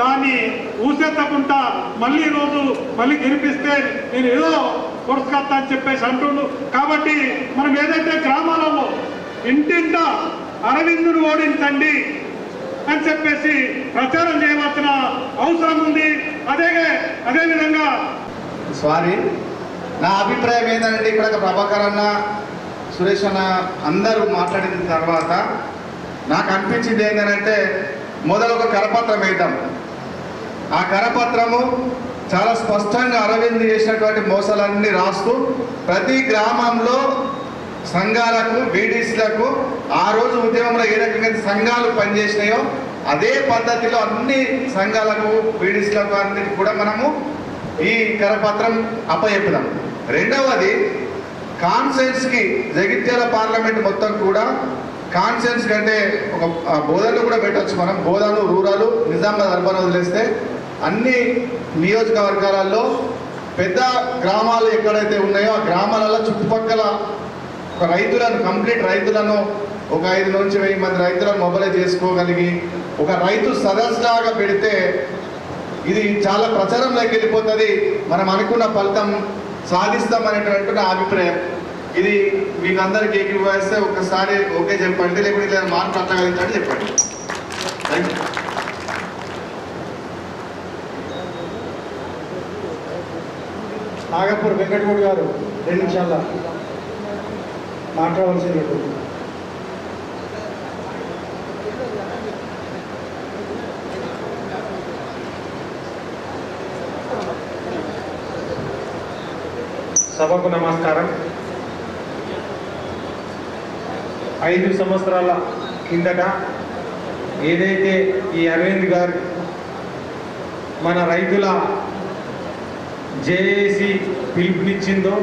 దాన్ని ఊసెత్తకుండా మళ్ళీ ఈరోజు రోజు మళ్ళీ గెలిపిస్తే నేను ఏదో కొరసుకొస్తా అని చెప్పేసి అంటుండు. కాబట్టి మనం ఏదైతే గ్రామాలలో ఇంటింట అరవిందును ఓడించండి అని చెప్పేసి ప్రచారం చేయవలసిన అవసరం ఉంది. అదే అదేవిధంగా సారీ నా అభిప్రాయం ఏంటంటే ఇక్కడ ప్రభాకర్ అన్న సురేష్ అన్న అందరూ మాట్లాడిన తర్వాత నాకు అనిపించింది ఏంటంటే మొదలు ఒక కరపత్రం వేద్దాం. ఆ కరపత్రము చాలా స్పష్టంగా అరవింద్ చేసినటువంటి మోసాలన్నీ రాస్తూ ప్రతి గ్రామంలో సంఘాలకు బీడీసీలకు ఆ రోజు ఉద్యమంలో ఏ రకంగా సంఘాలు పనిచేసినాయో అదే పద్ధతిలో అన్ని సంఘాలకు బీడీసీలకు అన్నిటికి కూడా మనము ఈ కరపత్రం అప్పచెప్పుదాం రెండవది కాన్సెన్స్కి జగిత్యాల పార్లమెంట్ మొత్తం కూడా కాన్సెన్స్ కంటే ఒక బోధనలు కూడా పెట్టవచ్చు మనం. బోధనలు రూరల్ నిజామాబాద్ అర్బన్ వదిలేస్తే అన్ని నియోజకవర్గాలలో పెద్ద గ్రామాలు ఎక్కడైతే ఉన్నాయో ఆ గ్రామాలలో చుట్టుపక్కల ఒక రైతులను కంప్లీట్ రైతులను ఒక ఐదు నుంచి వెయ్యి మంది రైతులను మొబైలైజ్ చేసుకోగలిగి ఒక రైతు సదస్సులాగా పెడితే ఇది చాలా ప్రచారంలోకి వెళ్ళిపోతుంది మనం అనుకున్న ఫలితం సాధిస్తామనేటువంటి నా అభిప్రాయం. ఇది మీకు అందరికి ఏకీభవిస్తే ఒకసారి ఓకే చెప్పండి లేకపోతే మార్పు అట్లా చెప్పండి. థ్యాంక్ యూ నాగపూర్ వెంకటగూడి గారు రెండు నిమిషాల మాట్లాడవలసింది సభకు నమస్కారం. ఐదు సంవత్సరాల కిందట ఏదైతే ఈ అరవింద్ గారు మన రైతుల జేఏసి పిలుపునిచ్చిందో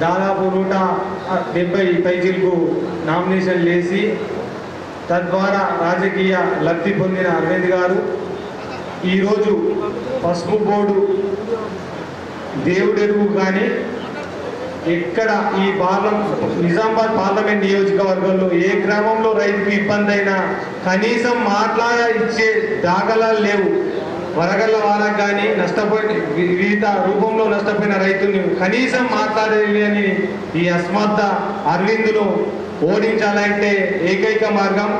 దాదాపు నూట డెబ్బై పైచీలకు నామినేషన్ వేసి తద్వారా రాజకీయ లబ్ధి పొందిన అరవింద్ గారు ఈరోజు పసుపు బోర్డు దేవుడెరువు కానీ ఎక్కడ ఈ పార్లమెంట్ నిజామాబాద్ పార్లమెంట్ నియోజకవర్గంలో ఏ గ్రామంలో రైతుకు ఇబ్బంది అయినా కనీసం మాట్లాడ ఇచ్చే దాఖలాలు లేవు. వరగల్ల వాళ్ళకి కానీ నష్టపోయిన వివిధ రూపంలో నష్టపోయిన రైతుల్ని కనీసం మాట్లాడేది అని ఈ అస్మర్థ అరవిందును ఓడించాలంటే ఏకైక మార్గం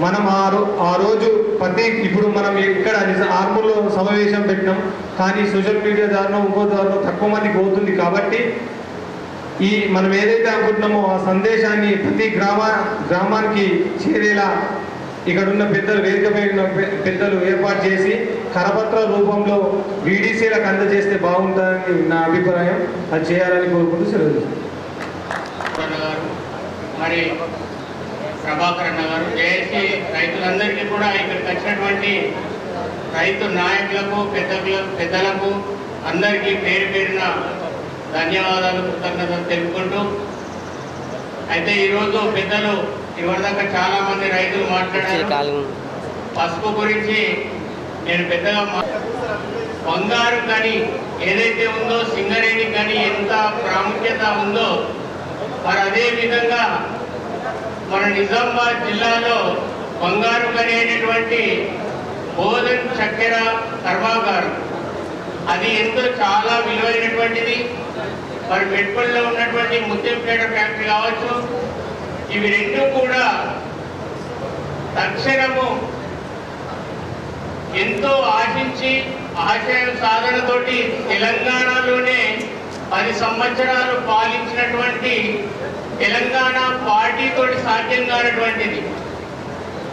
మనం ఆ రో ఆ రోజు ప్రతి ఇప్పుడు మనం ఇక్కడ నిజ- ఆర్మూర్లో సమావేశం పెట్టినాం. కానీ సోషల్ మీడియా ద్వారా ఇంకో ద్వారా తక్కువ మందికి పోతుంది కాబట్టి ఈ మనం ఏదైతే అనుకుంటున్నామో ఆ సందేశాన్ని ప్రతి గ్రామ గ్రామానికి చేరేలా ఇక్కడున్న పెద్దలు వేదిక పెద్దలు ఏర్పాటు చేసి కరపత్ర రూపంలో వీడీసీలకు అందజేస్తే బాగుంటుందని నా అభిప్రాయం. అది చేయాలని కోరుకుంటూ సెలవు మరి ప్రభాకర్ అన్న గారు జేఏసీ రైతులందరికీ కూడా ఇక్కడికి వచ్చినటువంటి రైతు నాయకులకు పెద్దలకు పెద్దలకు అందరికీ పేరు పేరున ధన్యవాదాలు కృతజ్ఞతలు తెలుపుకుంటూ అయితే ఈరోజు పెద్దలు ఇవరిదాకా చాలా మంది రైతులు మాట్లాడారు. పసుపు గురించి నేను పెద్దగా బంగారు కానీ ఏదైతే ఉందో సింగరేణి కానీ ఎంత ప్రాముఖ్యత ఉందో మరి అదే విధంగా మన నిజామాబాద్ జిల్లాలో బంగారు గని అనేటువంటి బోధన్ చక్కెర కర్మాగారం. అది ఎంతో చాలా విలువైనటువంటిది. మరి మెట్పల్లిలో ఉన్నటువంటి ముత్యంపేట ఫ్యాక్టరీ కావచ్చు. ఇవి రెండు కూడా తక్షణము ఎంతో ఆశించి ఆశయ సాధనతోటి తెలంగాణలోనే పది సంవత్సరాలు పాలించినటువంటి తెలంగాణ పార్టీతోటి సాధ్యం కానటువంటిది.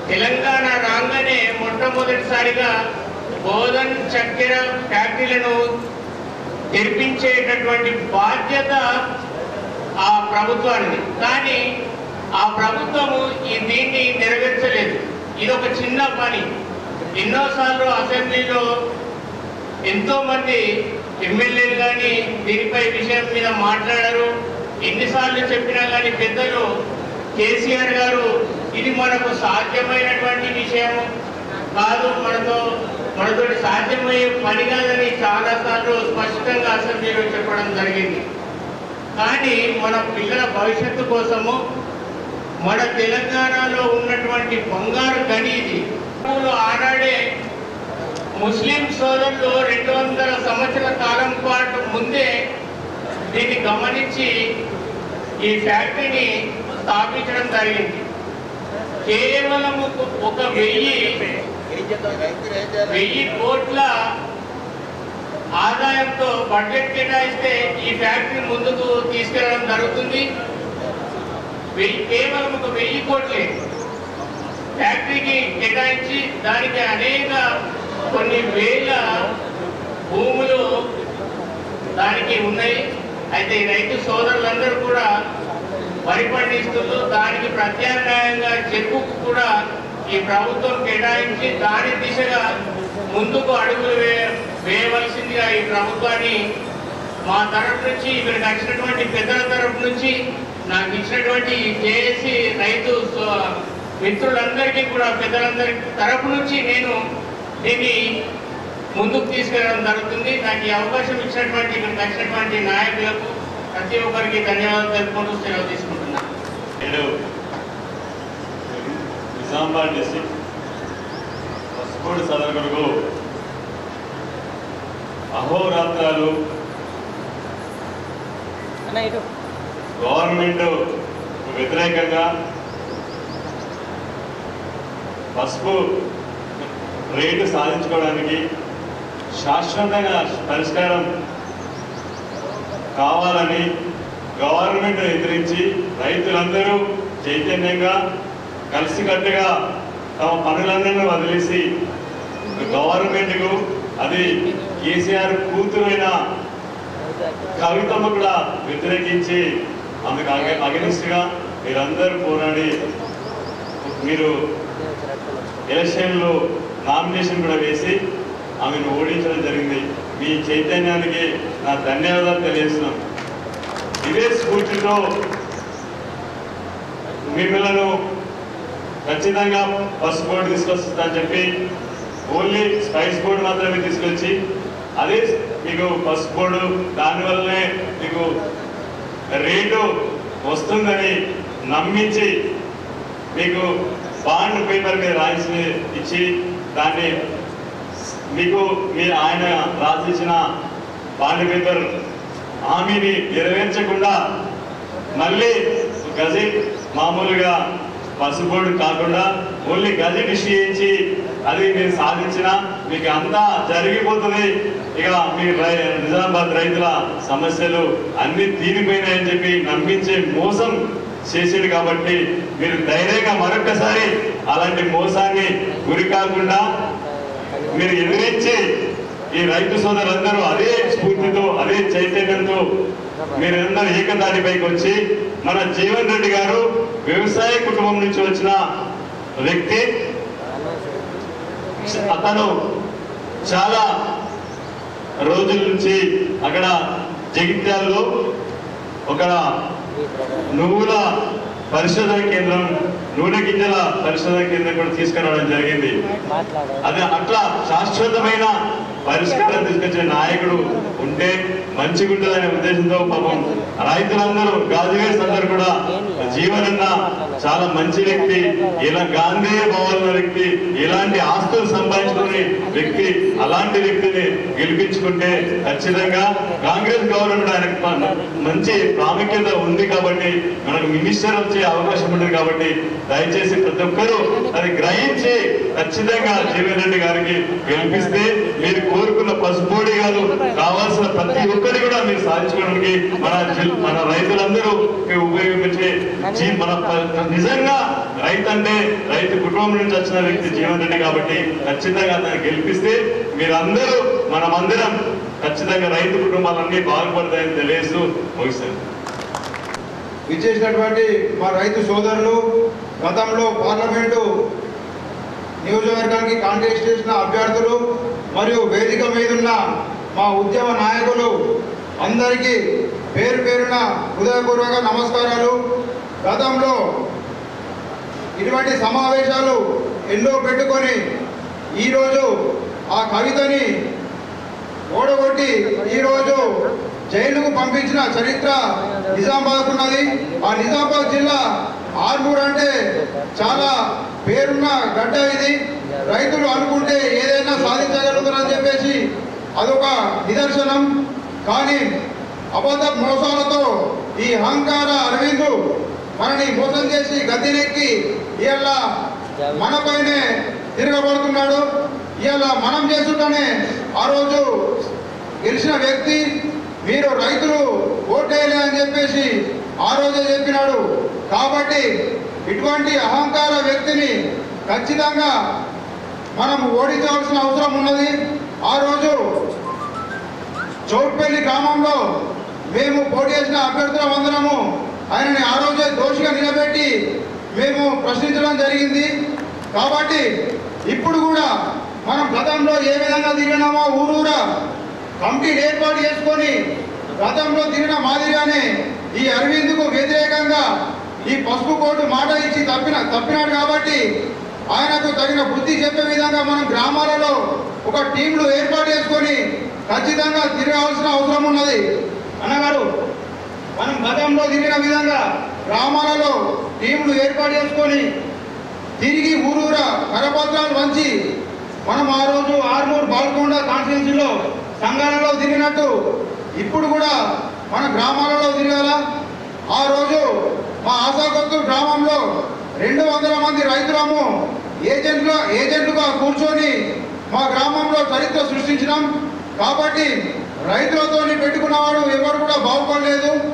తెలంగాణ రాగానే మొట్టమొదటిసారిగా బోధన్ చక్కెర ఫ్యాక్టరీలను తెరిపించేటటువంటి బాధ్యత ఆ ప్రభుత్వానికి కానీ ఆ ప్రభుత్వము ఈ దీన్ని నెరవేర్చలేదు. ఇది ఒక చిన్న పని. ఎన్నోసార్లు అసెంబ్లీలో ఎంతో మంది ఎమ్మెల్యేలు కానీ దీనిపై విషయం మీద మాట్లాడారు. ఎన్నిసార్లు చెప్పినా కానీ పెద్దలు కేసీఆర్ గారు ఇది మనకు సాధ్యమైనటువంటి విషయం కాదు మనతో మనతో సాధ్యమయ్యే పని కాదని చాలాసార్లు స్పష్టంగా అసెంబ్లీలో చెప్పడం జరిగింది. కానీ మన పిల్లల భవిష్యత్తు కోసము మన తెలంగాణలో ఉన్నటువంటి బంగారు గని ఇది. ఆనాడే ముస్లిం సోదరులు రెండు వందల సంవత్సరాల కాలం పాటు ముందే దీన్ని గమనించి ఈ ఫ్యాక్టరీని స్థాపించడం జరిగింది. కేవలం ఒక- వెయ్యి వెయ్యి కోట్ల ఆదాయంతో బడ్జెట్ కేటాయిస్తే ఈ ఫ్యాక్టరీ ముందుకు తీసుకెళ్ళడం జరుగుతుంది. వెయ్యి కేవలం ఒక వెయ్యి కోట్లే. ఫ్యాక్టరీకి కేటాయించి దానికి అనేక కొన్ని వేల భూములు దానికి ఉన్నాయి. అయితే ఈ రైతు సోదరులందరూ కూడా వరి పండిస్తున్నారు దానికి ప్రత్యామ్నాయంగా చెరుకుకు కూడా ఈ ప్రభుత్వం కేటాయించి దాని దిశగా ముందుకు అడుగులు వే వేయవలసిందిగా ఈ ప్రభుత్వాన్ని మా తరఫు నుంచి ఇక్కడికి వచ్చినటువంటి పెద్దల తరఫు నుంచి నాకు ఇచ్చినటువంటి జేఏసీ రైతు సో- మిత్రులందరికీ కూడా పెద్దలందరి తరఫు నుంచి నేను దీన్ని ముందుకు తీసుకెళ్ళడం జరుగుతుంది. నాకు ఈ అవకాశం ఇచ్చినటువంటి ఇక్కడికి వచ్చినటువంటి నాయకులకు ప్రతి ఒక్కరికి ధన్యవాదాలు తెలుపుకుంటూ సెలవు తీసుకుంటున్నాను నేడు నిజామాబాద్ డిస్టిక్ పసుపూడి సదరులకు అహోరాత్రాలు గవర్నమెంట్ వ్యతిరేకంగా పసుపు రేటు సాధించుకోవడానికి శాశ్వతంగా పరిష్కారం కావాలని గవర్నమెంట్ ఎదిరించి రైతులందరూ చైతన్యంగా కలిసికట్టుగా తమ పనులందరినీ వదిలేసి గవర్నమెంట్కు అది కేసీఆర్ కూతురైన కవితమ్మ కూడా వ్యతిరేకించి అగ అగనిష్టిగా మీరందరూ పోరాడి మీరు ఎలక్షన్లో నామినేషన్ కూడా వేసి ఆమెను ఓడించడం జరిగింది. మీ చైతన్యానికి నా ధన్యవాదాలు తెలియజేస్తున్నాం. ఇదే స్ఫూర్తితో మిమ్మల్ని ఖచ్చితంగా బస్ బోర్డు తీసుకొస్తుందని చెప్పి ఓన్లీ స్పైస్ బోర్డు మాత్రమే తీసుకొచ్చి అదే మీకు బస్ బోర్డు దానివల్లనే మీకు రేటు వస్తుందని నమ్మించి మీకు బాండ్ పేపర్ మీద రాయించి ఇచ్చి దాన్ని మీకు మీరు ఆయన రాసిచ్చిన బాండ్ పేపర్ హామీని నెరవేర్చకుండా మళ్ళీ గజెట్ మామూలుగా పసుబోర్డు కాకుండా ఓన్లీ గజెట్ ఇష్యూ చేయించి అది మీరు సాధించిన మీకు అంతా జరిగిపోతుంది. ఇక మీ రై- నిజామాబాద్ రైతుల సమస్యలు అన్ని తీరిపోయినాయని చెప్పి నమ్మించే మోసం చేసేది కాబట్టి మీరు ధైర్యంగా మరొకసారి అలాంటి మోసాన్ని గురి కాకుండా మీరు ఎదిరించి ఈ రైతు సోదరులందరూ అదే స్ఫూర్తితో అదే చైతన్యంతో మీరందరూ ఏకదాటిపైకి వచ్చి మన జీవన్ రెడ్డి గారు వ్యవసాయ కుటుంబం నుంచి వచ్చిన వ్యక్తి. అతను చాలా రోజుల నుంచి అక్కడ జగిత్యాలలో ఒక నువ్వుల పరిశోధన కేంద్రం నూనె గింజల పరిశోధన కేంద్రం కూడా తీసుకురావడం జరిగింది. అది అట్లా శాశ్వతమైన పరిష్కారం తీసుకొచ్చే నాయకుడు ఉంటే మంచిగా ఉంటుందనే ఉద్దేశంతో పాపం రైతులందరూ గాజువేస్ అందరూ కూడా జీవనన్న చాలా మంచి వ్యక్తి ఇలా గాంధీయ భావాల వ్యక్తి ఇలాంటి ఆస్తులు సంపాదించుకునే వ్యక్తి అలాంటి వ్యక్తిని గెలిపించుకుంటే ఖచ్చితంగా కాంగ్రెస్ గవర్నమెంట్ ఆయనకు మంచి ప్రాముఖ్యత ఉంది కాబట్టి మనకు మినిస్టర్ వచ్చే అవకాశం ఉంటుంది కాబట్టి దయచేసి ప్రతి ఒక్కరూ అది గ్రహించి ఖచ్చితంగా జీవన్ రెడ్డి గారికి గెలిపిస్తే మీరు కోరుకున్న పసుపోడి గారు కావాల్సిన ప్రతి ఒక్కటి కూడా మీరు సాధించుకోవడానికి మన మన రైతులందరూ ఉపయోగించే మన నిజంగా రైతు అంటే రైతు కుటుంబం నుంచి వచ్చిన వ్యక్తి జీవన్ రెడ్డి కాబట్టి ఖచ్చితంగా అతన్ని గెలిపిస్తే మీరందరూ మనమందరం ఖచ్చితంగా రైతు కుటుంబాలన్నీ బాగుపడతాయని తెలియజేస్తూ ముగిస్తాను. ఇచ్చేసినటువంటి మా రైతు సోదరులు గతంలో పార్లమెంటు నియోజకవర్గానికి కాంటెస్ట్ చేసిన అభ్యర్థులు మరియు వేదిక మీద ఉన్న మా ఉద్యమ నాయకులు అందరికీ పేరు పేరున హృదయపూర్వక నమస్కారాలు. గతంలో ఇటువంటి సమావేశాలు ఎన్నో పెట్టుకొని ఈరోజు ఆ కవితని ఓడగొట్టి ఈరోజు జైలుకు పంపించిన చరిత్ర నిజామాబాద్ ఉన్నది. ఆ నిజామాబాద్ జిల్లా ఆర్మూర్ అంటే చాలా పేరున్న గడ్డ ఇది. రైతులు అనుకుంటే ఏదైనా సాధించగలుగుతారని చెప్పేసి అదొక నిదర్శనం. కానీ అబద్ధ మోసాలతో ఈ అహంకార అరవిందు మనని మోసం చేసి గద్దెనెక్కి ఇవాళ మనపైనే తిరగబడుతున్నాడు. ఇవాళ మనం చేస్తుంటేనే ఆ రోజు గెలిచిన వ్యక్తి మీరు రైతులు ఓటేయలే అని చెప్పేసి ఆ రోజే చెప్పినాడు. కాబట్టి ఇటువంటి అహంకార వ్యక్తిని ఖచ్చితంగా మనం ఓడించవలసిన అవసరం ఉన్నది. ఆ రోజు చౌట్పల్లి గ్రామంలో మేము పోటీ చేసిన అభ్యర్థులం అందరము ఆయనని ఆ రోజే దోషిగా నిలబెట్టి మేము ప్రశ్నించడం జరిగింది. కాబట్టి ఇప్పుడు కూడా మనం గతంలో ఏ విధంగా తిరిగినామో ఊరూరా కమిటీ ఏర్పాటు చేసుకొని గతంలో తిరిగిన మాదిరిగానే ఈ అరవింద్కు వ్యతిరేకంగా ఈ పసుపు కోటు మాట ఇచ్చి తప్పిన తప్పినాడు కాబట్టి ఆయనకు తగిన బుద్ధి చెప్పే విధంగా మనం గ్రామాలలో ఒక టీంలు ఏర్పాటు చేసుకొని ఖచ్చితంగా తిరగాల్సిన అవసరం ఉన్నది. అన్నగారు మనం గతంలో తిరిగిన విధంగా గ్రామాలలో టీంలు ఏర్పాటు చేసుకొని తిరిగి ఊరూరా కరపత్రాలు వంచి మనం ఆ రోజు ఆర్మూర్ బాల్కొండ కాన్స్టిట్యున్సీలో సంఘాలలో తిరిగినట్టు ఇప్పుడు కూడా మన గ్రామాలలో తిరగాల? ఆ రోజు మా ఆశాకొత్తూరు గ్రామంలో రెండు వందల మంది రైతులము ఏజెంట్లు ఏజెంట్లుగా కూర్చొని మా గ్రామంలో చరిత్ర సృష్టించినాం. కాబట్టి రైతులతో పెట్టుకున్నవాడు ఎవరు కూడా బాగుపడలేదు.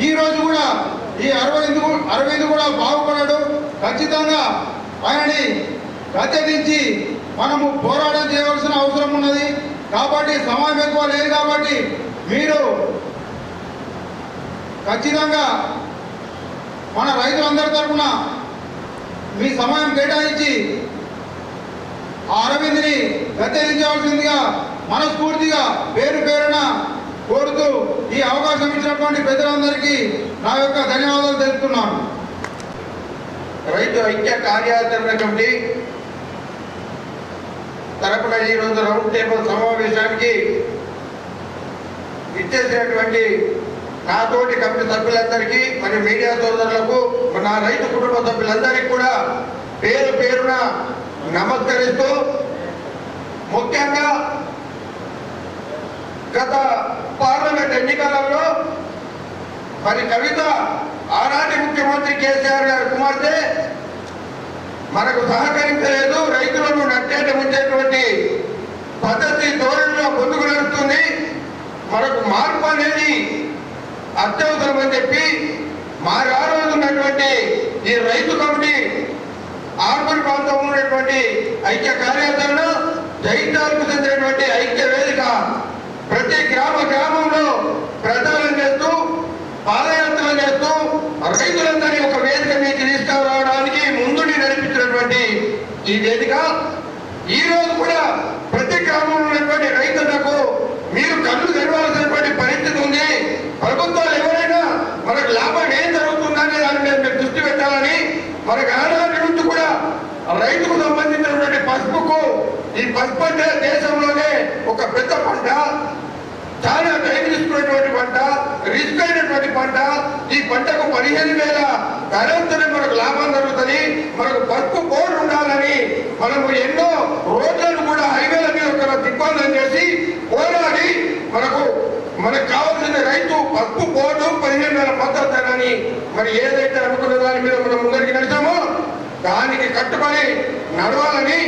ఈ రోజు కూడా ఈ అరవింద్ కు- అరవింద్ కూడా బాగుపడాడు. ఖచ్చితంగా ఆయనని ప్రత్యేకించి మనము పోరాటం చేయవలసిన అవసరం ఉన్నది. కాబట్టి సమయం ఎక్కువ లేదు కాబట్టి మీరు ఖచ్చితంగా మన రైతులందరి తరఫున మీ సమయం కేటాయించి ఆ అరవింద్ని గద్దెదించవలసిందిగా మనస్ఫూర్తిగా పేరు పేరున కోరుతూ ఈ అవకాశం ఇచ్చినటువంటి ప్రజలందరికీ నా యొక్క ధన్యవాదాలు తెలుపుతున్నాను. రైతు ఐక్య కార్యాచరణ కమిటీ తరపున ఈరోజు రౌండ్ టేబుల్ సమావేశానికి ఇచ్చేసినటువంటి నాతోటి కమిటీ సభ్యులందరికీ మరియు మీడియా సోదరులకు నా రైతు కుటుంబ సభ్యులందరికీ కూడా పేరు పేరున నమస్కరిస్తూ ముఖ్యంగా గత పార్లమెంట్ ఎన్నికలలో మరి కవిత ఆనాటి ముఖ్యమంత్రి కేసీఆర్ గారి కుమార్తె మనకు సహకరించలేదు రైతులను నట్టేట ముంచేటువంటి పద్ధతి ధోరణిలో ముందుకు నడుస్తుంది. మనకు మార్పు అనేది అత్యవసరం అని చెప్పి మరి ఆ రోజు ఉన్నటువంటి ఈ రైతు కమిటీ ఆర్బన్ ప్రాంతంలో ఉన్నటువంటి ఐక్య కార్యాచరణ జైతాలకు చెందినటువంటి ఐక్య వేదిక ప్రతి గ్రామ గ్రామంలో ప్రచారం చేస్తూ పాదయాత్ర చేస్తూ రైతులందరినీ ఒక వేదిక మీకు తీసుకురావడానికి ముందుని నడిపించినటువంటి ఈ వేదిక. ఈ రోజు కూడా ప్రతి గ్రామంలో ఉన్నటువంటి రైతులకు మీరు కళ్ళు తెరవాల్సినటువంటి పరిస్థితి ఉంది. ప్రభుత్వాలు ఎవరైనా మనకు లాభం ఏం జరుగుతుందనే దాని మీద మీరు దృష్టి పెట్టాలని మనకు ఆనాటి నుంచి కూడా రైతుకు సంబంధించినటువంటి పసుపుకు ఈ పసుపు అంటే దేశంలోనే ఒక పెద్ద పంట. చాలా టైం తీసుకున్నటువంటి పంట రిస్క్ అయినటువంటి పంట. ఈ పంటకు పదిహేను వేల ధరతోనే మనకు లాభం జరుగుతుంది. మనకు పసుపు బోర్డు ఉండాలని మనము ఎన్నో రోడ్లను కూడా హైవేల మీద ఒక దిగ్బంధం చేసి పోరాడి మనకు మనకు కావాల్సిన రైతు పప్పు బోర్డు పదిహేను వేల మద్దతు ధరని మరి ఏదైతే అనుకున్న దాని మీద మనం ముందరికి నడిచామో దానికి కట్టుబడి నడవాలని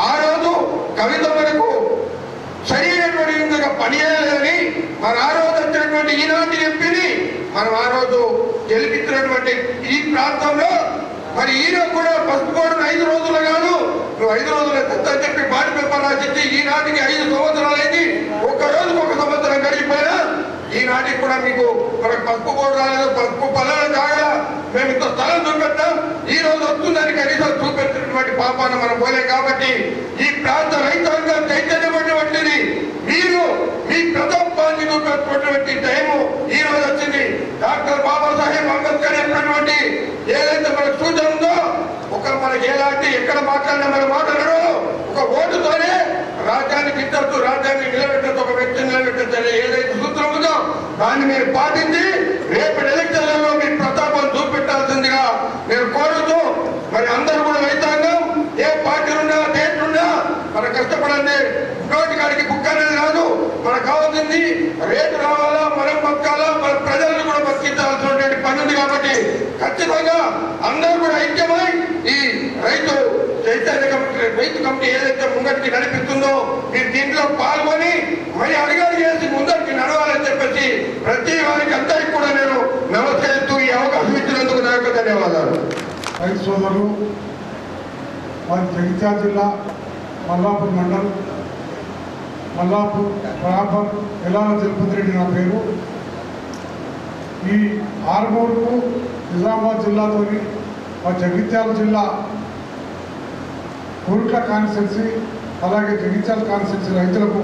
ఆ రోజు కవిత మనకు సరైనటువంటి విధంగా పనిచేయాలని మరి ఆ రోజు వచ్చినటువంటి ఈనాటి ఎంపీని మనం ఆ రోజు గెలిపించినటువంటి ఈ ప్రాంతంలో మరి ఈయన కూడా పసుపు కోడిన ఐదు రోజులు కాదు నువ్వు ఐదు రోజులు ఎంత అని చెప్పి బాడి పేపర్ రాసిచ్చి ఈనాటికి ఐదు సంవత్సరాలు అయింది ఒక్క రోజుకు ఒక సంవత్సరం గడిచిపోయినా ఈనాటికి కూడా మీకు మనకు పసుపు కోడి రాలేదు పసుపు పొలాలు కాగల మేము ఇంత స్థలం చూపెట్టాం ఈ రోజు వస్తుందని కనీసం చూపెట్టినటువంటి పాపాన్ని మనం పోలే కాబట్టి ఈ ప్రాంత రైతాంగం చైతన్యమైనటువంటిది మీరు మీ ప్రతాపాన్ని చూపెట్టినటువంటి టైము ఈ రోజు వచ్చింది. డాక్టర్ బాబాసాహెబ్ అంబేద్కర్ చెప్పినటువంటి ఏదైతే మనకు సూచన ఉందో ఒక మనకి ఎలాంటి ఎక్కడ మాట్లాడినా మనం మాట్లాడరు ఒక ఓటుతోనే రాజ్యాన్ని ఇద్దరు రాజ్యాన్ని నిలబెట్టద్దు ఒక వ్యక్తిని నిలబెట్టద్దు ఏదైతే సూత్రం ఉందో దాన్ని మీరు పాటించి రేపటి ఎలక్షన్లలో మీ ప్రతాపం చూపెట్టాల్సిందిగా నేను కోరుతూ మరి అందరూ కూడా రైతాంగం ఏ పార్టీ ఉన్నా దేంట్లున్నా కాడికి బుక్ అనేది రాదు. మనకు కావాల్సింది రేటు రావాలా మనం బతకాలా మన ప్రజలను కూడా బతికించాల్సినటువంటి పని ఉంది కాబట్టి ఖచ్చితంగా అందరూ కూడా ఐక్యమై ఈ రైతు చైతన్య రైతు కమిటీ ఏదైతే ముందరికి నడిపిస్తుందో మీరు దీంట్లో పాల్గొని మరి అడిగారు చేసి ముందరికి నడవాలని చెప్పేసి ప్రతి వారికి అందరికి కూడా నేను నమస్కరిస్తూ ఈ అవకాశం ఇచ్చినందుకు నా యొక్క ధన్యవాదాలు. రైతు సోదరులు మరి జగిత్యాల జిల్లా మల్లాపూర్ మండలం మల్లాపూర్ ప్రాపర్ ఎలాల తిరుపతి రెడ్డి నా పేరు. ఈ ఆర్మూర్కు నిజామాబాద్ జిల్లాతోని మా జగిత్యాల జిల్లా కోరుట్ల కాన్స్టిట్యున్సీ అలాగే జగిత్యాల కాన్స్టిట్యున్సీ రైతులకు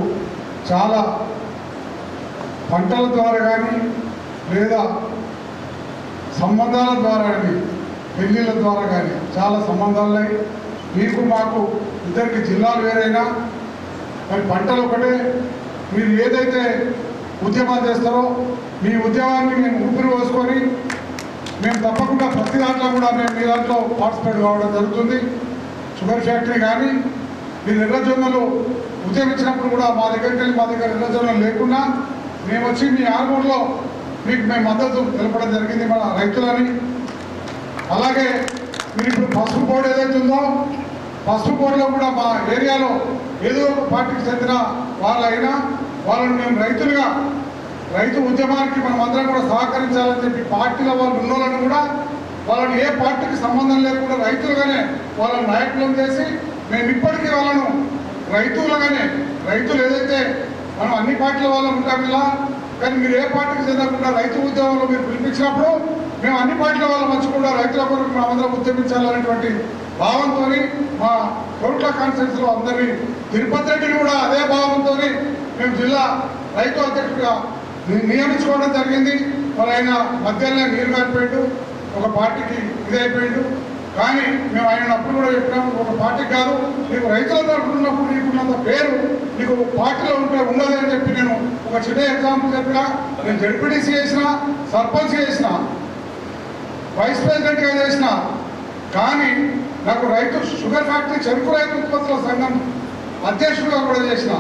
చాలా పంటల ద్వారా కానీ లేదా సంబంధాల ద్వారా కానీ పెళ్ళిళ్ళ ద్వారా కానీ చాలా సంబంధాలు ఉన్నాయి. మీకు మాకు ఇద్దరికి జిల్లాలు వేరైనా మరి పంటలు ఒకటే. మీరు ఏదైతే ఉద్యమాలు చేస్తారో మీ ఉద్యమాన్ని మేము ఊపిరి పోసుకొని మేము తప్పకుండా ప్రతి దాంట్లో కూడా మేము మీ దాంట్లో పార్టిసిపేట్ కావడం జరుగుతుంది. షుగర్ ఫ్యాక్టరీ కానీ మీరు ఎర్రజొన్నలు ఉద్యమించినప్పుడు కూడా మా దగ్గరికి వెళ్ళి మా దగ్గర ఎర్రజొన్నలు లేకుండా మేము వచ్చి మీ ఆర్మూర్లో మీకు మేము మద్దతు తెలపడం జరిగింది మన రైతులని. అలాగే మీరు ఇప్పుడు పసుపు బోర్డు ఏదైతే ఉందో పసుపు బోర్డులో కూడా మా ఏరియాలో ఏదో ఒక పార్టీకి చెందిన వాళ్ళైనా వాళ్ళని మేము రైతులుగా రైతు ఉద్యమానికి మనం అందరం కూడా సహకరించాలని చెప్పి పార్టీల వాళ్ళు ఉన్నోళ్ళని కూడా వాళ్ళని ఏ పార్టీకి సంబంధం లేకుండా రైతులుగానే వాళ్ళని నాయకులను చేసి మేము ఇప్పటికీ వాళ్ళను రైతులుగానే రైతులు ఏదైతే మనం అన్ని పార్టీల వాళ్ళం ఉంటాం ఇలా కానీ మీరు ఏ పార్టీకి చెందకుండా రైతు ఉద్యమంలో మీరు పిలిపించినప్పుడు మేము అన్ని పార్టీల వాళ్ళ మంచి కూడా రైతుల కొరకు మేమందరం అందరం ఉద్యమించాలనేటువంటి భావంతో మా కోట్ల కాన్ఫరెన్స్లో అందరినీ తిరుపతి రెడ్డిని కూడా అదే భావంతో మేము జిల్లా రైతు అధ్యక్షుడిగా నియమించుకోవడం జరిగింది. మరి ఆయన మధ్యాహ్నం నీరు గారిపోయాడు ఒక పార్టీకి ఇదైపోయాడు కానీ మేము ఆయన అప్పుడు కూడా చెప్పినాము ఒక పార్టీకి కాదు నీకు రైతుల తరఫున ఉన్నప్పుడు నీకున్నంత పేరు నీకు పార్టీలో ఉంటే ఉండదు అని చెప్పి నేను ఒక చిన్న ఎగ్జాంపుల్ చెప్పినా నేను జడ్పీటీసీ చేసిన సర్పంచ్ చేసిన వైస్ ప్రెసిడెంట్గా చేసిన కానీ నాకు రైతు షుగర్ ఫ్యాక్టరీ చెరుకు రైతు ఉత్పత్తుల సంఘం అధ్యక్షుడిగా కూడా చేసిన.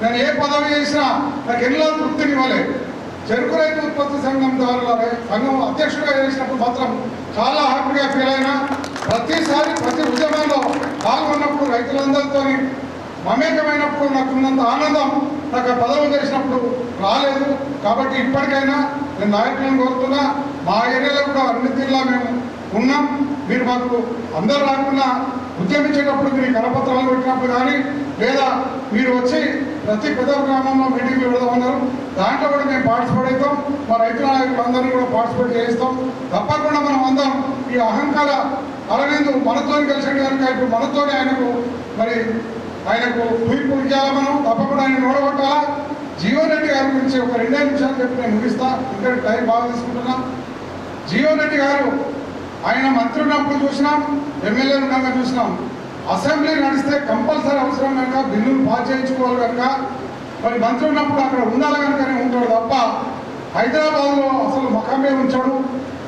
నేను ఏ పదవి చేసినా నాకు ఎన్నో తృప్తిని ఇవ్వలేదు. చెరుకు రైతు ఉత్పత్తి సంఘం ద్వారా సంఘం అధ్యక్షుడిగా చేసినప్పుడు మాత్రం చాలా హ్యాపీగా ఫీల్ అయినా ప్రతిసారి ప్రతి ఉద్యమంలో పాల్గొన్నప్పుడు రైతులందరితో మమేకమైనప్పుడు నాకున్నంత ఆనందం నాకు పదవి చేసినప్పుడు రాలేదు. కాబట్టి ఇప్పటికైనా నేను నాయకులను కోరుతున్నా. మా ఏరియాలో కూడా అన్ని తీరులా మేము ఉన్నాం. మీరు మాకు అందరు రాకుండా ఉద్యమించేటప్పుడు మీరు కరపత్రాలు పెట్టినప్పుడు కానీ లేదా మీరు వచ్చి ప్రతి పెద్ద గ్రామంలో మీటింగ్లు పెడదామన్నారు దాంట్లో కూడా మేము పార్టిసిపేట్ అవుతాం. మా రైతు నాయకులందరినీ కూడా పార్టిసిపేట్ చేయిస్తాం. తప్పకుండా మనం అందరం ఈ అహంకార అరవిందు మనతో కలిసి కనుక ఇప్పుడు మనతోనే ఆయనకు మరి ఆయనకు తీర్పు ఇవ్వాలి మనం తప్పకుండా ఆయన నోడగొట్టాలా జీవన్ రెడ్డి గారి గురించి ఒక రెండే నిమిషాలు చెప్పి నేను ముగిస్తా. ఇంకా టైం బాగా తీసుకుంటున్నా. జీవన్ రెడ్డి గారు ఆయన మంత్రి ఉన్నప్పుడు చూసినాం ఎమ్మెల్యే ఉండగా చూసినాం. అసెంబ్లీ నడిస్తే కంపల్సరీ అవసరం కనుక బిల్లులు పాస్ చేయించుకోవాలి కనుక. మరి మంత్రి ఉన్నప్పుడు అక్కడ ఉండాలి కనుకనే ఉంటాడు తప్ప హైదరాబాద్లో అసలు ముఖమే ఉంచాడు.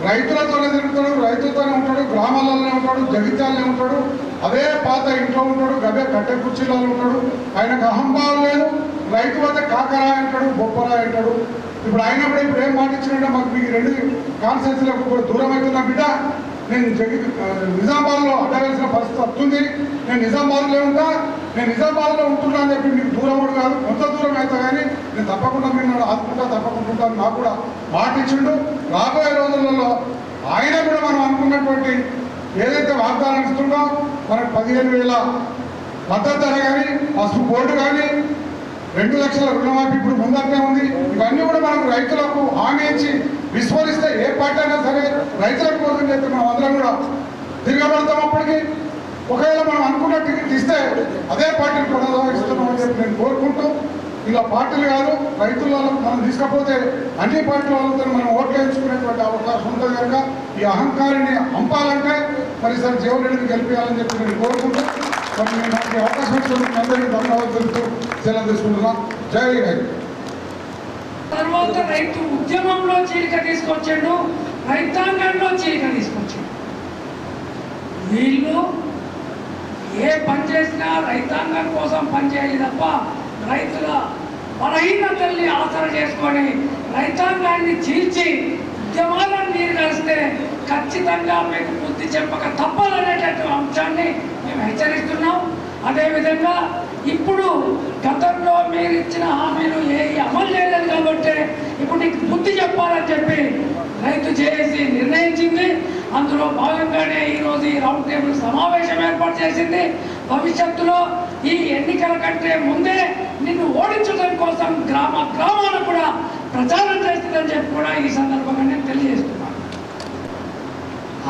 రైతులతోనే తిరుగుతాడు రైతులతోనే ఉంటాడు గ్రామాలలోనే ఉంటాడు జగిత్యాలనే ఉంటాడు. అదే పాత ఇంట్లో ఉంటాడు గదే కట్టె కుర్చీలలో ఉంటాడు. ఆయనకు అహంభావం లేదు. రైతు వద్ద కాకరా అంటాడు బొప్పరా అంటాడు. ఇప్పుడు ఆయన ఇప్పుడు ఏం మాట ఇచ్చినట్టే మాకు మీకు రెండు కాన్సెన్స్లకు దూరం అవుతున్నా బిడ్డ? నేను జగి నిజామాబాద్లో అడగాల్సిన పరిస్థితి వస్తుంది. నేను నిజామాబాద్లో ఉంటా. నేను నిజామాబాద్లో ఉంటున్నా అని చెప్పి మీకు దూరం కూడా కాదు. కొంత దూరం అవుతా కానీ నేను తప్పకుండా మీరు ఆదుకుంటా తప్పకుండా ఉంటాను నాకు కూడా మాట ఇచ్చిండు. రాబోయే రోజులలో ఆయన కూడా మనం అనుకున్నటువంటి ఏదైతే వాగ్దానం ఇస్తుందో మనకు పదిహేను వేల మద్దతు ధర కానీ పసుపు బోర్డు కానీ రెండు లక్షల రుణమాఫీ ఇప్పుడు ముందంటే ఉంది. ఇవన్నీ కూడా మనకు రైతులకు హామీ ఇచ్చి విస్మరిస్తే ఏ పార్టీ అయినా రైతులకు కోసం చేస్తే మనం అందరం కూడా తిరగబడతాం అప్పటికి. ఒకవేళ మనం అనుకున్న టికెట్ ఇస్తే అదే పార్టీని కొనసాగిస్తున్నామని చెప్పి నేను కోరుకుంటూ ఇలా పార్టీలు కాదు రైతుల వాళ్ళకు మనం తీసుకపోతే అన్ని పార్టీల వాళ్ళతో మనం ఓట్లు వేయించుకునేటువంటి అవకాశం ఉంటుంది కనుక ఈ అహంకారాన్ని అంపాలంటే మరి సార్ జీవన్ రెడ్డిని గెలిపించాలని చెప్పి నేను కోరుకుంటూ మరి నేను నాకు అవకాశం ఇచ్చినందుకు అందరికీ ధన్యవాదాలు తెలుపుతూ సెలవు తీసుకుంటున్నాం. జై రైతు తర్వాత రైతు ఉద్యమంలో చీలిక తీసుకొచ్చాడు. రైతాంగంలో చీక తీసుకొచ్చారు వీళ్ళు ఏ పని చేసినా రైతాంగం కోసం పనిచేయాలి తప్ప రైతుల బలహీనతల్ని ఆసర చేసుకొని రైతాంగాన్ని చీల్చి ఉద్యమాలను నీరు కలిస్తే ఖచ్చితంగా మీకు బుద్ధి చెప్పక తప్పదనేటటువంటి అంశాన్ని మేము హెచ్చరిస్తున్నాం. అదేవిధంగా ఇప్పుడు గతంలో మీరు ఇచ్చిన హామీలు ఏ అమలు చేయలేదు కాబట్టి ఇప్పుడు నీకు బుద్ధి చెప్పాలని చెప్పి రైతు చేసి నిర్ణయించింది. అందులో భాగంగానే ఈరోజు ఈ రౌండ్ టేబుల్ సమావేశం ఏర్పాటు చేసింది. భవిష్యత్తులో ఈ ఎన్నికల కంటే ముందే నిన్ను ఓడించడం కోసం గ్రామ గ్రామాలు కూడా ప్రచారం చేస్తుందని చెప్పి కూడా ఈ సందర్భంగా నేను తెలియజేస్తున్నాను.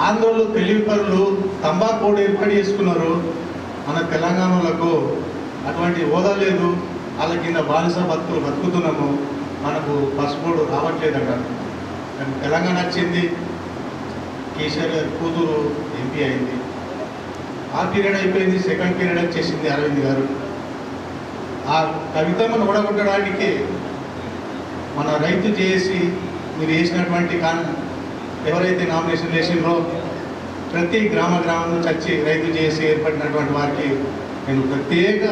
ఆంధ్రలో తెలివిపరులు తంబాకు ఏర్పాటు చేసుకున్నారు. మన తెలంగాణలకు అటువంటి హోదా లేదు. వాళ్ళ కింద బానిస బతుకులు బతుకుతున్నాము. మనకు పసుపోడు రావట్లేదట. అంటారు తెలంగాణ వచ్చింది. కేసీఆర్ గారి కూతురు ఎంపీ అయింది. ఆ పీరియడ్ అయిపోయింది. సెకండ్ పీరియడ్ వచ్చేసింది అరవింద్ గారు. ఆ కవితను ఓడగొట్టడానికి మన రైతు చేసి మీరు వేసినటువంటి కాన్ ఎవరైతే నామినేషన్ వేసిండ్రో ప్రతి గ్రామ గ్రామంలో చచ్చి రైతు చేసి ఏర్పడినటువంటి వారికి నేను ప్రత్యేక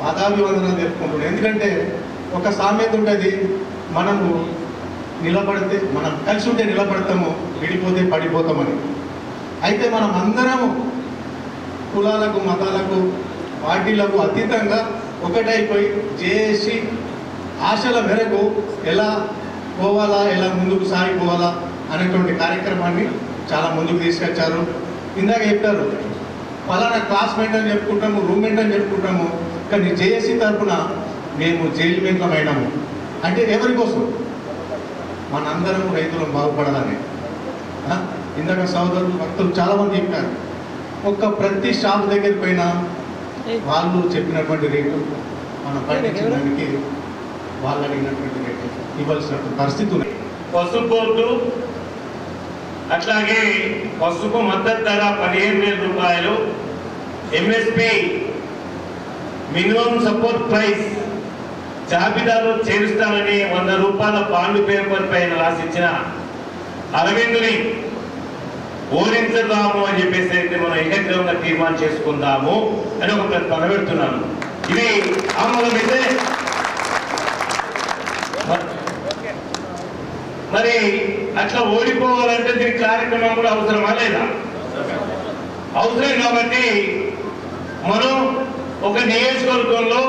పాదాభివందనం తెలుపుకుంటున్నాను ఎందుకంటే ఒక సామెత ఉంటుంది మనము నిలబడితే మనం కలిసి ఉంటే నిలబడతాము విడిపోతే పడిపోతామని. అయితే మనం అందరము కులాలకు మతాలకు పార్టీలకు అతీతంగా ఒకటైపోయి చేసి ఆశల మేరకు ఎలా పోవాలా ఎలా ముందుకు సాగిపోవాలా అనేటువంటి కార్యక్రమాన్ని చాలా ముందుకు తీసుకొచ్చారు. ఇందాక చెప్పారు ఫలానా క్లాస్మేట్ అని చెప్పుకుంటాము రూమ్మేట్ అని చెప్పుకుంటాము కానీ జేఏసీ తరఫున మేము జైలు అయినాము. అంటే ఎవరి కోసం? మనందరం రైతులు బాగుపడాలని. ఇందాక సోదరులు భక్తులు చాలామంది చెప్పారు ఒక్క ప్రతి షాప్ దగ్గరికి పోయినా వాళ్ళు చెప్పినటువంటి రేటు మన పండించడానికి వాళ్ళు అడిగినటువంటి రేటు ఇవ్వాల్సిన పరిస్థితి ఉంది. పసుపు బోర్డు అట్లాగే పసుపు మద్దతు ధర పదిహేను వేల రూపాయలు. ఎంఎస్పి మినిమం సపోర్ట్ ప్రైస్ జాబితాలో చేరుస్తానని వంద రూపాయల బాండ్ పేపర్ పైన రాసిచ్చిన అరవిందుని ఓరించదాము అని చెప్పేసి అయితే మనం ఏకగ్రహంగా తీర్మానం చేసుకుందాము అని ఒక ప్రతిపాదన పెడుతున్నాను ఇది ఆమోదమైతే మరి అట్లా ఓడిపోవాలంటే దీనికి కార్యక్రమం కూడా అవసరమా లేదా? అవసరం కాబట్టి మనం ఒక నియోజకవర్గంలో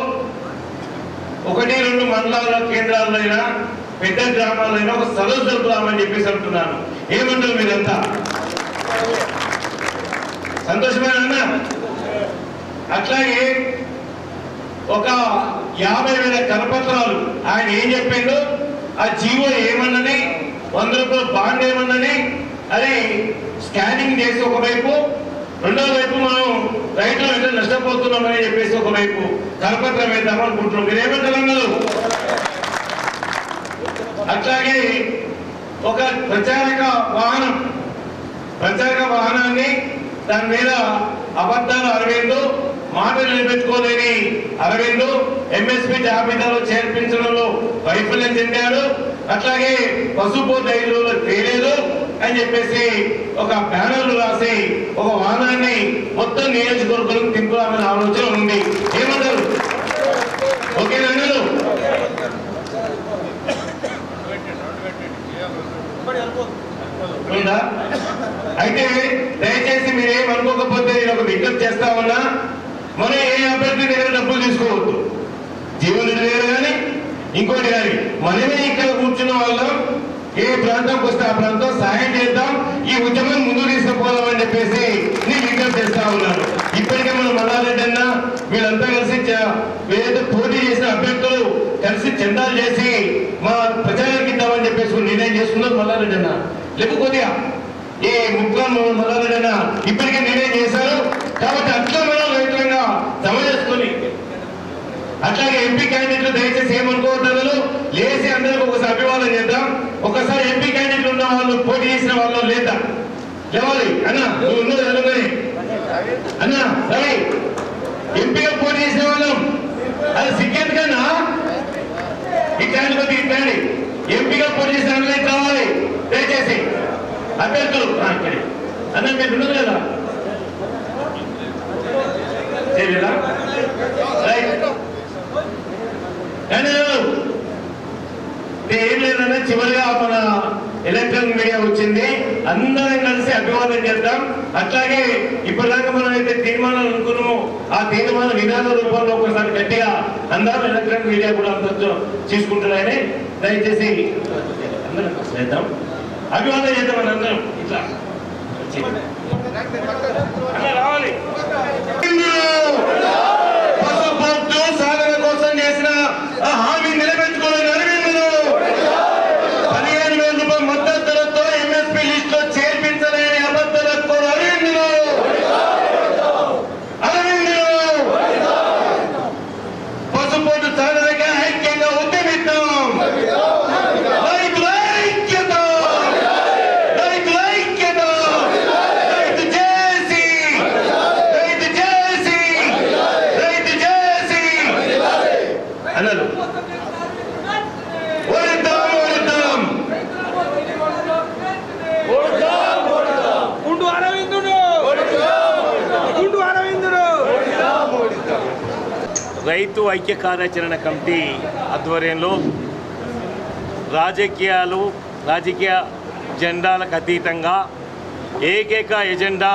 ఒకటి రెండు మండలాల కేంద్రాలైనా పెద్ద గ్రామాలైనా ఒక సదస్సు జరుపుదామని చెప్పేసి అంటున్నాను. ఏమంటారు మీరంతా? సంతోషమేనా అట్లాగే ఒక యాభై వేల కరపత్రాలు ఆయన ఏం చెప్పిండో? ఆ జీవో ఏమన్నది వంద రూపాయలు బాండ్ ఏమన్నది? అది స్కానింగ్ చేసి ఒకవైపు రెండో వైపు మనం రైతులు ఎంత నష్టపోతున్నామని చెప్పేసి ఒకవైపు కరపత్రం వేద్దాం అనుకుంటున్నాం. మీరు అన్నారు? అట్లాగే ఒక ప్రచారక వాహనం ప్రచారక వాహనాన్ని దాని మీద అబద్ధాలు అరవిందు మాటలు నిలబెట్టుకోలేని అరవిందు ఎంఎస్పీ జాబితాలో చేర్పించడంలో వైఫల్యం చెందాడు అట్లాగే పసుపు రైలు తేలేదు అని చెప్పేసి ఒక బ్యానర్ రాసి ఒక వాహనాన్ని మొత్తం నియోజకవర్గం తింపుదామనే ఆలోచన ఉంది. ఏమంటారు? ఓకేనా ఉందా అయితే దయచేసి మీరేం అనుకోకపోతే నేను ఒక విజ్ఞప్తి చేస్తా ఉన్నా. మనం ఏ అభ్యర్థి దగ్గర డబ్బులు తీసుకోవద్దు? జీవన రెడ్డి కానీ ఇంకోటి కానీ మనమే ఇక్కడ కూర్చున్న వాళ్ళం ఏ ప్రాంతంకి వస్తే ఆ ప్రాంతం సహాయం చేద్దాం ఈ ఉద్యమం ముందు తీసుకుపోదాం అని చెప్పేసి నేను విజ్ఞప్తి చేస్తా ఉన్నాను ఇప్పటికే మన మల్లారెడ్డి అన్న వీళ్ళంతా కలిసి ఏదైతే పోటీ చేసిన అభ్యర్థులు కలిసి చందాలు చేసి మా ప్రచారానికి ఇద్దామని చెప్పేసి నిర్ణయం చేస్తున్నారు మల్లారెడ్డి అన్న. లేకపోతే ఏ ముగ్గురు మల్లారెడ్డి అన్న ఇప్పటికే నిర్ణయం చేశారు. కాబట్టి అట్లా మనం రైతులంగా జమ చేసుకొని అట్లాగే ఎంపీ క్యాండిడేట్లు దయచేసి ఏమనుకోవద్దు లేచి అందరికి ఒకసారి అభివాదం చేద్దాం. ఒకసారి ఎంపీ క్యాండిడేట్ ఉన్న వాళ్ళు పోటీ చేసిన వాళ్ళు లేదా లేవాలి. అన్న నువ్వు ఉన్నది ఎలాగని అన్న రవి ఎంపీగా పోటీ చేసిన వాళ్ళం. అది సిగ్గెందు కన్నా ఇట్లాంటి కొద్ది ఇట్లాంటి ఎంపీగా పోటీ చేసిన వాళ్ళే కావాలి. దయచేసి. అభ్యర్థులు. ఆ, అన్న మీరు ఉన్నది కదా? చేయలేదా రైట్ కానీ ఏం లేదన్నా చివరిగా మన ఎలక్ట్రానిక్ మీడియా వచ్చింది. అందరం కలిసి అభివాదం చేద్దాం. అట్లాగే ఇప్పటిదాకా మనం అయితే తీర్మానాలు అనుకున్నాము ఆ తీర్మాన విధాన రూపంలో ఒకసారి గట్టిగా అందరం ఎలక్ట్రానిక్ మీడియా కూడా అందరితో తీసుకుంటున్నాయని దయచేసి అందరం చేద్దాం. అభివాదం చేద్దాం అని అందరం. ఇట్లా. రావాలి. సాధన కోసం చేసిన ఆ హామీ నిలబెట్టుకోలేని అరవిందులు పదిహేను వేల రూపాయల మద్దతు ధరతో ఎంఎస్పీ లిస్ట్లో చేర్పించలేని అబద్ధాలకు అరవిందులు అరవిందులు పసుపొట్టు సాధనగా ఐక్యంగా ఉద్యమిద్దాం రైతుల ఐక్యత రైతుల ఐక్యత రైతు చేసి రైతు చేసి రైతు చేసి అన్నారు ఓడిద్దాం ఓడిద్దాం గుండు అరవిందుడు గుండు అరవిందుడు రైతు ఐక్య కార్యాచరణ కమిటీ ఆధ్వర్యంలో రాజకీయాలు రాజకీయ జెండాలకు అతీతంగా ఏకైక ఎజెండా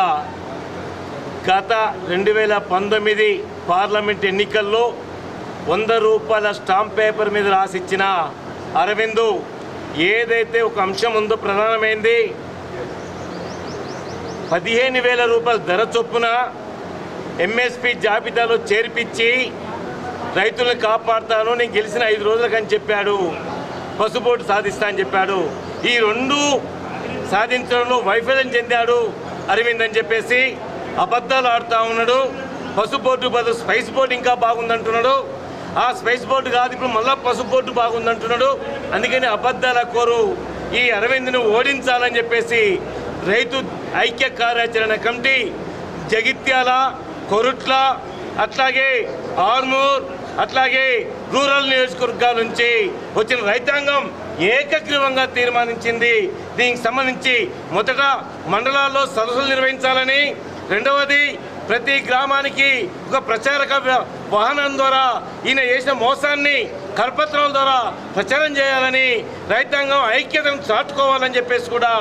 గత రెండు వేల పంతొమ్మిది పార్లమెంట్ ఎన్నికల్లో వంద రూపాయల స్టాంప్ పేపర్ మీద రాసిచ్చిన అరవిందు ఏదైతే ఒక అంశం ఉందో ప్రధానమైంది పదిహేను వేల రూపాయల ధర చొప్పున ఎంఎస్పి జాబితాలో చేర్పించి రైతులను కాపాడుతాను నేను గెలిచిన ఐదు రోజులకని చెప్పాడు. పసుపోటు సాధిస్తా అని చెప్పాడు. ఈ రెండు సాధించడంలో వైఫల్యం చెందాడు అరవింద్ అని చెప్పేసి. అబద్ధాలు ఆడుతూ ఉన్నాడు. పసుపోటు బదులు స్పైస్ బోర్డు ఇంకా బాగుందంటున్నాడు. ఆ స్పైస్ బోర్డు కాదు ఇప్పుడు మళ్ళీ పసుపోటు బాగుందంటున్నాడు. అందుకని అబద్ధాల కోరు. ఈ అరవింద్ను ఓడించాలని చెప్పేసి రైతు ఐక్య కార్యాచరణ కమిటీ జగిత్యాల కొరుట్ల అట్లాగే ఆర్మూర్ అట్లాగే రూరల్ నియోజకవర్గాల నుంచి వచ్చిన రైతాంగం ఏకగ్రీవంగా తీర్మానించింది. దీనికి సంబంధించి మొదట మండలాల్లో సదస్సులు నిర్వహించాలని రెండవది ప్రతి గ్రామానికి ఒక ప్రచారక వాహనం ద్వారా ఈయన చేసిన మోసాన్ని కరపత్రాల ద్వారా ప్రచారం చేయాలని రైతాంగం ఐక్యతను చాటుకోవాలని చెప్పేసి కూడా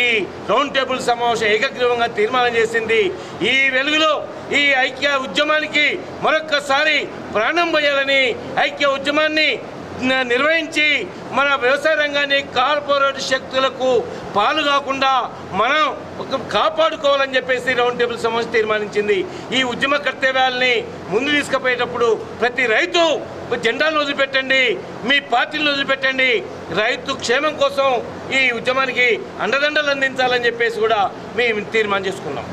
ఈ రౌండ్ టేబుల్ సమావేశం ఏకగ్రీవంగా తీర్మానం చేసింది. ఈ వెలుగులో ఈ ఐక్య ఉద్యమానికి మరొక్కసారి ప్రాణం పోయాలని ఐక్య ఉద్యమాన్ని నిర్వహించి మన వ్యవసాయ రంగాన్ని కార్పొరేట్ శక్తులకు పాలు కాకుండా మనం కాపాడుకోవాలని చెప్పేసి రౌండ్ టేబుల్ సమస్య తీర్మానించింది. ఈ ఉద్యమ కర్తవ్యాలని ముందు తీసుకుపోయేటప్పుడు ప్రతి రైతు జెండాలను వదిలిపెట్టండి మీ పార్టీలను వదిలిపెట్టండి. రైతు క్షేమం కోసం ఈ ఉద్యమానికి అండదండలు అందించాలని చెప్పేసి కూడా మేము తీర్మానం చేసుకున్నాం.